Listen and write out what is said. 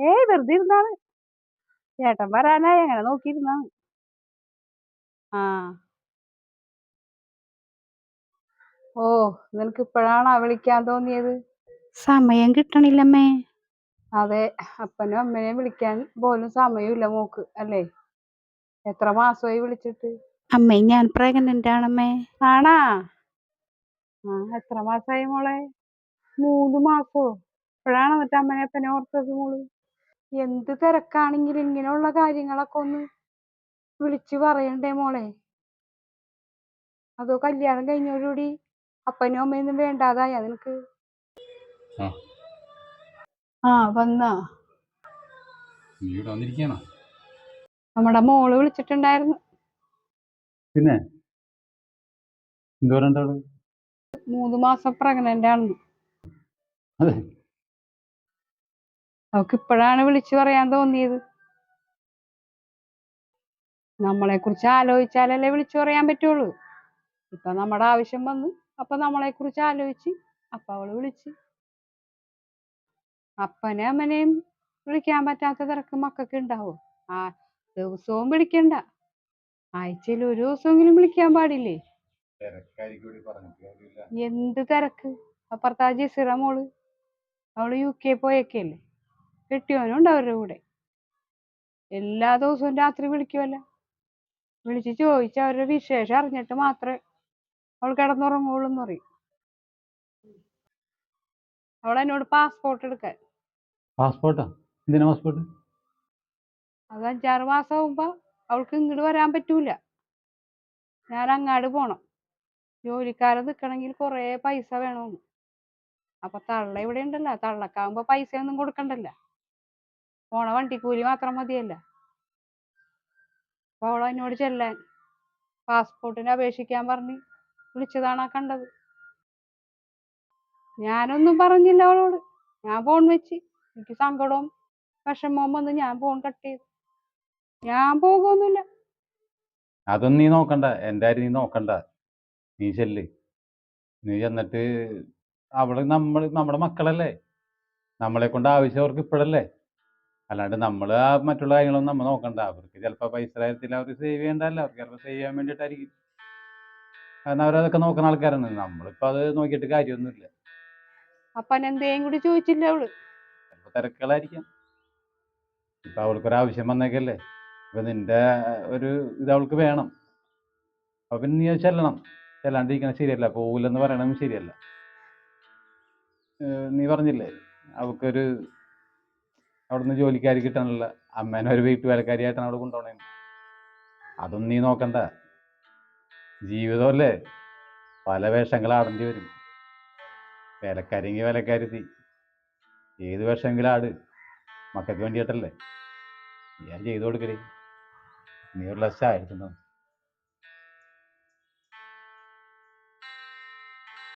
ഏയ് വെറുതെ ഇരുന്നാണ്. ചേട്ടൻ വരാനായി അങ്ങനെ നോക്കിയിരുന്നാണ് ആ. ഓ നിനക്ക് ഇപ്പോഴാണോ വിളിക്കാൻ തോന്നിയത്? സമയം കിട്ടണില്ലമ്മേ. അതെ അപ്പനും അമ്മനെയും വിളിക്കാൻ പോലും സമയമില്ല മോക്ക് അല്ലേ? എത്ര മാസമായി വിളിച്ചിട്ട്? അമ്മേ ഞാൻ പ്രഗ്നന്റ് ആണമ്മേ. ആണാ? ആ എത്ര മാസായി മോളെ? മൂന്ന് മാസോ? ഇപ്പോഴാണ് എന്നിട്ട് അമ്മനെ അപ്പനെ ഓർത്തത് മോൾ. എന്ത് തിരക്കാണെങ്കിലും ഇങ്ങനെയുള്ള കാര്യങ്ങളൊക്കെ ഒന്ന് വിളിച്ചു പറയണ്ടേ മോളെ? അതോ കല്യാണം കഴിഞ്ഞോടുകൂടി അപ്പനും അമ്മയൊന്നും വേണ്ടാതായ നിനക്ക്? ആ. വന്നാ. നമ്മുടെ മോൾ വിളിച്ചിട്ടുണ്ടായിരുന്നു. പിന്നെ? മൂന്ന് മാസം പ്രഗ്നന്റ് ആണെന്ന് അതെ. അവൾക്ക് ഇപ്പോഴാണ് വിളിച്ചു പറയാൻ തോന്നിയത്. നമ്മളെ കുറിച്ച് ആലോചിച്ചാലല്ലേ വിളിച്ചു പറയാൻ പറ്റുള്ളൂ. ഇപ്പൊ നമ്മുടെ ആവശ്യം വന്നു. അപ്പൊ നമ്മളെ കുറിച്ച് ആലോചിച്ച് അപ്പൊ അവൾ വിളിച്ച്. അപ്പനെ അമ്മനെയും വിളിക്കാൻ പറ്റാത്ത തിരക്ക് മക്കൾക്ക് ഉണ്ടാവും. ആ ദിവസവും വിളിക്കണ്ട. ആഴ്ചയിൽ ഒരു ദിവസമെങ്കിലും വിളിക്കാൻ പാടില്ലേ? എന്ത് തിരക്ക്? അപ്പുറത്താ ജസീറ മോൾ. അവൾ യു കെ പോയേക്കല്ലേ? കെട്ടിയോനും ഉണ്ട് അവരുടെ കൂടെ. എല്ലാ ദിവസവും രാത്രി വിളിക്കുമല്ല വിളിച്ച് ചോദിച്ച് അവരുടെ വിശേഷം അറിഞ്ഞിട്ട് മാത്രമേ അവൾ കിടന്നുറങ്ങുള്ളൂ എന്ന് പറയും. അവൾ എന്നോട് പാസ്പോർട്ട് എടുക്കാൻ. പാസ്പോർട്ടാ എന്തിനാ പാസ്പോർട്ട് അത് അഞ്ചാറ് മാസം ആകുമ്പോ അവൾക്ക് ഇങ്ങോട്ട് വരാൻ പറ്റൂല. ഞാൻ അങ്ങാട് പോണം. ജോലിക്കാരൻ നിൽക്കണമെങ്കിൽ കുറേ പൈസ വേണമെന്ന് അപ്പൊ തള്ള ഇവിടെ ഉണ്ടല്ലോ. തള്ളക്കാവുമ്പോ പൈസ ഒന്നും കൊടുക്കണ്ടല്ല. പോണ വണ്ടിക്കൂലി മാത്രം മതിയല്ല. അപ്പൊ അവൾ എന്നോട് ചെല്ലാൻ പാസ്പോർട്ടിന് അപേക്ഷിക്കാൻ പറഞ്ഞ് വിളിച്ചതാണ് ആ കണ്ടത്. ഞാനൊന്നും പറഞ്ഞില്ല അവളോട്. ഞാൻ ഫോൺ വെച്ച്. എനിക്ക് സങ്കടവും വിഷമവും വന്ന് ഞാൻ ഫോൺ കട്ട് ചെയ്തു. ഞാൻ പോകുമൊന്നുമില്ല അതൊന്നും നീ നോക്കണ്ട. എന്റെ കാര്യം നീ നോക്കണ്ട. നീ ചെല്ല്. നീ ചെന്നിട്ട് അവൾ നമ്മൾ നമ്മുടെ മക്കളല്ലേ? നമ്മളെ കൊണ്ട് ആവശ്യം അവർക്ക് ഇപ്പോഴല്ലേ? അല്ലാണ്ട് നമ്മൾ ആ മറ്റുള്ള കാര്യങ്ങളൊന്നും നമ്മൾ നോക്കണ്ട. അവർക്ക് ചിലപ്പോൾ പൈസ കാര്യത്തിൽ അവർ സേവ് ചെയ്യണ്ടല്ല. അവർക്ക് ചിലപ്പോൾ സേവ് ചെയ്യാൻ വേണ്ടിയിട്ടായിരിക്കും. കാരണം അവരതൊക്കെ നോക്കുന്ന ആൾക്കാരാണ്. നമ്മളിപ്പോൾ അത് നോക്കിയിട്ട് കാര്യമൊന്നുമില്ല. അപ്പൻ എന്തേയും കൂടി ചോദിച്ചില്ല അവൾ? ചിലപ്പോൾ തിരക്കുകളായിരിക്കാം. ഇപ്പം അവൾക്കൊരു ആവശ്യം വന്നേക്കല്ലേ. ഇപ്പം നിന്റെ ഒരു ഇത് അവൾക്ക് വേണം. അപ്പം പിന്നെ നീ ചെല്ലണം. ചെല്ലാണ്ടിരിക്കണം ശരിയല്ല. പോകില്ലെന്ന് പറയണതും ശരിയല്ല. നീ പറഞ്ഞില്ലേ? അവൾക്കൊരു അവിടുന്ന് ജോലിക്കാരി കിട്ടാനുള്ള അമ്മേനെ ഒരു വീട്ടുവേലക്കാരിയായിട്ടാണ് അവിടെ കൊണ്ടുപോണേ അതൊന്നും നീ നോക്കണ്ട. ജീവിതമല്ലേ? പല വേഷങ്ങൾ ആടേണ്ടി വരും. വേലക്കാരിയെങ്കിൽ വേലക്കാരുതി ഏത് വേഷമെങ്കിലും ആട്. മക്കൾക്ക് വേണ്ടിയിട്ടല്ലേ? ഞാൻ ചെയ്തു കൊടുക്കൽ. നീ ഒരു ലക്ഷം എടുത്തിട്ടുണ്ടോ